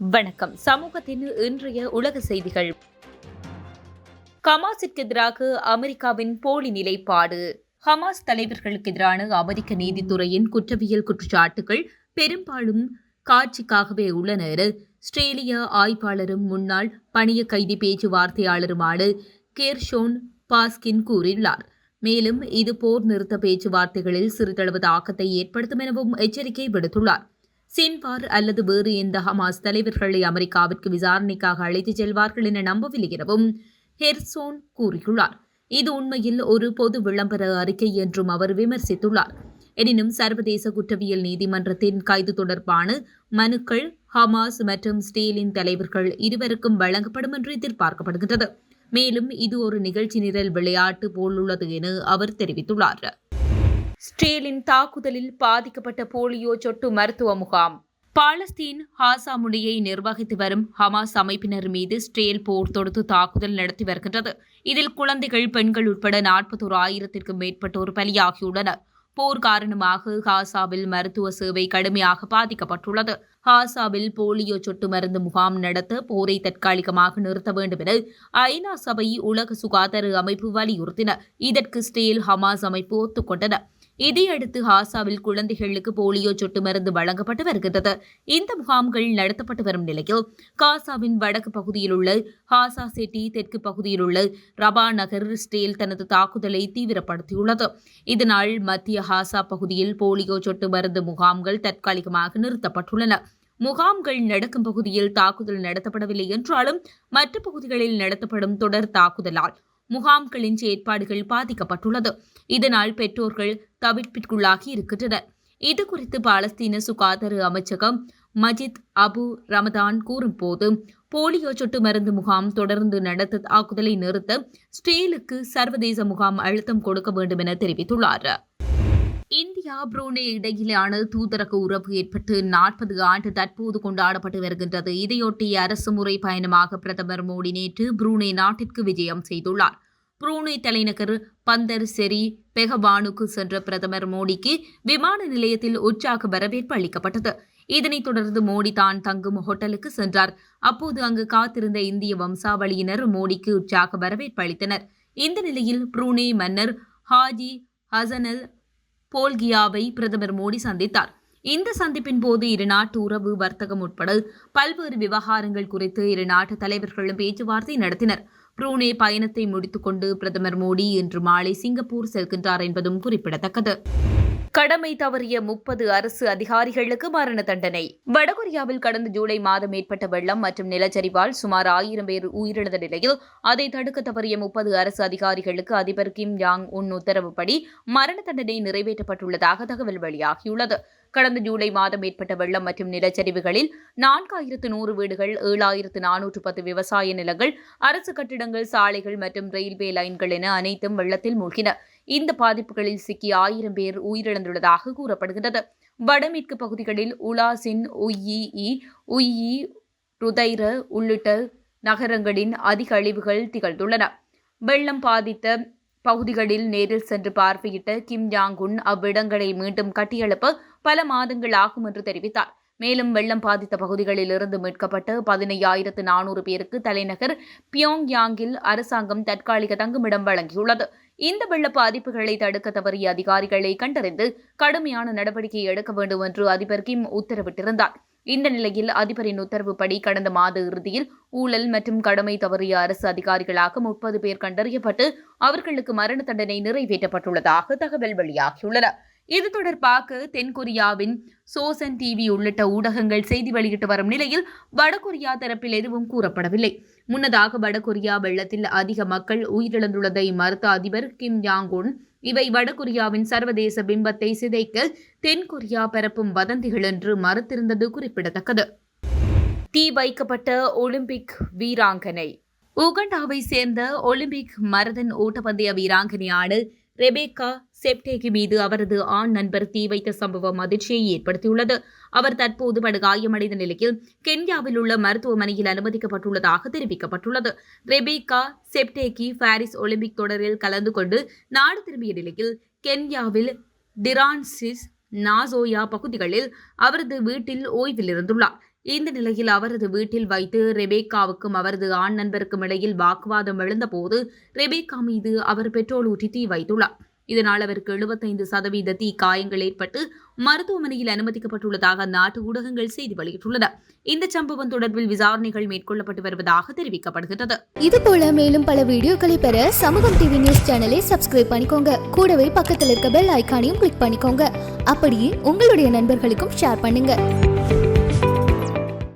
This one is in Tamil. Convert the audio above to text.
வணக்கம். சமூகத்தின் இன்றைய உலக செய்திகள். ஹமாஸிற்கு எதிராக அமெரிக்காவின் போலி நிலைப்பாடு. ஹமாஸ் தலைவர்களுக்கு எதிரான அமெரிக்க நீதித்துறையின் குற்றவியல் குற்றச்சாட்டுகள் பெரும்பாலும் காட்சிக்காகவே உள்ளன என ஆஸ்திரேலிய ஆய்வாளரும் முன்னாள் பணிய கைதி பேச்சுவார்த்தையாளருமான கேர்ஷோன் பாஸ்கின் கூறியுள்ளார். மேலும் இது போர் நிறுத்த பேச்சுவார்த்தைகளில் சிறிதளவு தாக்கத்தை ஏற்படுத்தும் எனவும் எச்சரிக்கை விடுத்துள்ளார். சின்வார் அல்லது வேறு எந்த ஹமாஸ் தலைவர்களை அமெரிக்காவிற்கு விசாரணைக்காக அழைத்துச் செல்வார்கள் என நம்பவில்லை எனவும் ஹெர்சோன் கூறியுள்ளார். இது உண்மையில் ஒரு பொது விளம்பர அறிக்கை என்றும் அவர் விமர்சித்துள்ளார். எனினும் சர்வதேச குற்றவியல் நீதிமன்றத்தின் கைது தொடர்பான மனுக்கள் ஹமாஸ் மற்றும் ஸ்டீலின் தலைவர்கள் இருவருக்கும் வழங்கப்படும் என்று எதிர்பார்க்கப்படுகின்றது. மேலும் இது ஒரு நிகழ்ச்சி நிரல் விளையாட்டு போலுள்ளது என அவர் தெரிவித்துள்ளார். ஸ்டேலின் தாக்குதலில் பாதிக்கப்பட்ட போலியோ சொட்டு மருத்துவ முகாம். பாலஸ்தீன் ஹாசா முனையை நிர்வகித்து வரும் ஹமாஸ் அமைப்பினர் மீது ஸ்டேல் போர் தொடுத்து தாக்குதல் நடத்தி வருகின்றது. இதில் குழந்தைகள் பெண்கள் உட்பட நாற்பத்தோரு ஆயிரத்திற்கும் மேற்பட்டோர் பலியாகியுள்ளனர். போர் காரணமாக ஹாசாவில் மருத்துவ சேவை கடுமையாக பாதிக்கப்பட்டுள்ளது. ஹாசாவில் போலியோ சொட்டு மருந்து முகாம் நடத்த போரை தற்காலிகமாக நிறுத்த வேண்டும் என ஐநா சபை உலக சுகாதார அமைப்பு வலியுறுத்தின. இதற்கு ஸ்டேல் ஹமாஸ் அமைப்பு ஒத்துக்கொண்டன. இதையடுத்து ஹாசாவில் குழந்தைகளுக்கு போலியோ சொட்டு மருந்து வழங்கப்பட்டு வருகின்றது இந்த முகாம்கள் நடத்தப்பட்டு வரும் நிலையில் காசாவின் வடக்கு பகுதியில் உள்ள ஹாசா சிட்டி தெற்கு பகுதியில் உள்ள ரபா நகர் ஸ்டேல் தனது தாக்குதலை தீவிரப்படுத்தியுள்ளது. இதனால் மத்திய ஹாசா பகுதியில் போலியோ சொட்டு மருந்து முகாம்கள் தற்காலிகமாக நிறுத்தப்பட்டுள்ளன. முகாம்கள் நடக்கும் பகுதியில் தாக்குதல் நடத்தப்படவில்லை என்றாலும் மற்ற பகுதிகளில் நடத்தப்படும் தொடர் தாக்குதலால் முகாம்களின் செயற்பாடுகள் பாதிக்கப்பட்டுள்ளது. இதனால் பெற்றோர்கள் தவிர்ப்பிற்குள்ளாகி இருக்கின்றனர். இது குறித்து பாலஸ்தீன சுகாதார அமைச்சகம் மஜித் அபு ரமதான் கூறும்போது போலியோ சொட்டு மருந்து முகாம் தொடர்ந்து நடத்த தாக்குதலை நிறுத்த ஸ்டேலுக்கு சர்வதேச முகாம் அழுத்தம் கொடுக்க வேண்டும் என தெரிவித்துள்ளார். இந்தியா புரூனே இடையிலான தூதரக உறவு ஏற்பட்டு நாற்பது ஆண்டு தற்போது கொண்டாடப்பட்டு வருகின்றது. இதையொட்டி அரசு முறை பயணமாக பிரதமர் மோடி நேற்று புரூனே நாட்டிற்கு விஜயம் செய்துள்ளார். புரூனே தலைநகர் பந்தர் செரி பெஹபானுக்கு சென்ற பிரதமர் மோடிக்கு விமான நிலையத்தில் உற்சாக வரவேற்பு அளிக்கப்பட்டது. இதனைத் தொடர்ந்து மோடி தான் தங்கும் ஹோட்டலுக்கு சென்றார். அப்போது அங்கு காத்திருந்த இந்திய வம்சாவளியினர் மோடிக்கு உற்சாக வரவேற்பு அளித்தனர். இந்த நிலையில் புரூனே மன்னர் ஹாஜி ஹசனல் போல்கியாவை பிரதமர் மோடி சந்தித்தார். இந்த சந்திப்பின் போது இரு நாட்டு உறவு வர்த்தகம் உட்பட பல்வேறு விவகாரங்கள் குறித்து இரு நாட்டு தலைவர்களும் பேச்சுவார்த்தை நடத்தினர். புரூனே பயணத்தை முடித்துக்கொண்டு பிரதமர் மோடி இன்று மாலை சிங்கப்பூர் செல்கின்றார் என்பதும் குறிப்பிடத்தக்கது. கடமை தவறிய முப்பது அரசு அதிகாரிகளுக்கு மரண தண்டனை. வடகொரியாவில் கடந்த ஜூலை மாதம் ஏற்பட்ட வெள்ளம் மற்றும் நிலச்சரிவால் சுமார் ஆயிரம் பேர் உயிரிழந்த நிலையில் அதை தடுக்க தவறிய முப்பது அரசு அதிகாரிகளுக்கு அதிபர் கிம் யாங் உன் உத்தரவுப்படி மரண தண்டனை நிறைவேற்றப்பட்டுள்ளதாக தகவல் வெளியாகியுள்ளது. கடந்த ஜூலை மாதம் ஏற்பட்ட வெள்ளம் மற்றும் நிலச்சரிவுகளில் நான்காயிரத்து நூறு வீடுகள் ஏழாயிரத்து நானூற்று பத்து விவசாய நிலங்கள் அரசு கட்டிடங்கள் சாலைகள் மற்றும் ரயில்வே லைன்கள் என அனைத்தும் வெள்ளத்தில் மூழ்கின. இந்த பாதிப்புகளில் சிக்கி ஆயிரம் பேர் உயிரிழந்துள்ளதாக கூறப்படுகிறது வடமேற்கு பகுதிகளில் உலாசின் உய்இ உய்இ ருதைர உள்ளிட்ட நகரங்களின் அதிக அழிவுகள் திகழ்ந்துள்ளன. வெள்ளம் பாதித்த பகுதிகளில் நேரில் சென்று பார்வையிட்ட கிம் ஜாங் உன் அவ்விடங்களை மீண்டும் கட்டியெழுப்ப பல மாதங்கள் ஆகும் என்று தெரிவித்தார். மேலும் வெள்ளம் பாதித்த பகுதிகளில் இருந்து பதினையாயிரத்து நானூறு பேருக்கு தலைநகர் பியோங் யாங்கில் அரசாங்கம் தற்காலிக தங்குமிடம் வழங்கியுள்ளது. இந்த வெள்ள பாதிப்புகளை தடுக்க தவறிய அதிகாரிகளை கண்டறிந்து கடுமையான நடவடிக்கை எடுக்க வேண்டும் என்று அதிபர் கிம் உத்தரவிட்டிருந்தார். இந்த நிலையில் அதிபரின் உத்தரவுப்படி கடந்த மாத இறுதியில் ஊழல் மற்றும் கடமை தவறிய அரசு அதிகாரிகளாக முப்பது பேர் கண்டறியப்பட்டு அவர்களுக்கு மரண தண்டனை நிறைவேற்றப்பட்டுள்ளதாக தகவல் வெளியாகியுள்ளன. இது தொடர்பாக தென்கொரியாவின் சோசன் டிவி உள்ளிட்ட ஊடகங்கள் செய்தி வெளியிட்டு வரும் நிலையில் வடகொரியா தரப்பில் எதுவும் கூறப்படவில்லை. முன்னதாக வடகொரியா வெள்ளத்தில் அதிக மக்கள் உயிரிழந்துள்ளதை மறுத்த அதிபர் கிம் ஜாங் உன் இவை வடகொரியாவின் சர்வதேச பிம்பத்தை சிதைக்க தென்கொரியா பரப்பும் வதந்திகள் என்று மறுத்திருந்தது குறிப்பிடத்தக்கது. தீ வைக்கப்பட்ட ஒலிம்பிக் வீராங்கனை. உகண்டாவை சேர்ந்த ஒலிம்பிக் மரதன் ஓட்டப்பந்தய வீராங்கனையான ரெபேக்கா செப்டேகி மீது அவரது ஆண் நண்பர் தீ வைத்த சம்பவம் அதிர்ச்சியை ஏற்படுத்தியுள்ளது. அவர் தற்போது படுகாயமடைந்த நிலையில் கென்யாவில் உள்ள மருத்துவமனையில் அனுமதிக்கப்பட்டுள்ளதாக தெரிவிக்கப்பட்டுள்ளது. ரெபேக்கா செப்டேகி பாரிஸ் ஒலிம்பிக் தொடரில் கலந்து கொண்டு நாடு திரும்பிய நிலையில் கென்யாவில் டிரான்சிஸ் நாசோயா பகுதிகளில் அவரது வீட்டில் ஓய்வில் இருந்துள்ளார் இந்த நிலையில் அவரது வீட்டில் வைத்து ரெபேக்காவுக்கும் அவரது ஆண் நண்பருக்கும் இடையில் வாக்குவாதம் எழுந்தபோது ரெபேக்கா மீது அவர் பெட்ரோல் ஊற்றி தீ வைத்துள்ளார். இதனால் அவருக்கு எழுபத்தைந்து சதவீத தீ காயங்கள் ஏற்பட்டு மருத்துவமனையில் அனுமதிக்கப்பட்டுள்ளதாக அந்நாட்டு ஊடகங்கள் செய்தி வெளியிட்டுள்ளன. இந்த சம்பவம் தொடர்பில் விசாரணைகள் மேற்கொள்ளப்பட்டு வருவதாக தெரிவிக்கப்படுகிறது இது போல மேலும் பல வீடியோக்களை பெற சமூகம் டிவி நியூஸ் சேனலை சப்ஸ்கிரைப் பண்ணிக்கோங்க. கூடவே பக்கத்தில் இருக்க பெல் ஐக்கானையும் கிளிக் பண்ணிக்கோங்க. அப்படியே உங்களுடைய நண்பர்களுக்கும் ஷேர் பண்ணுங்க.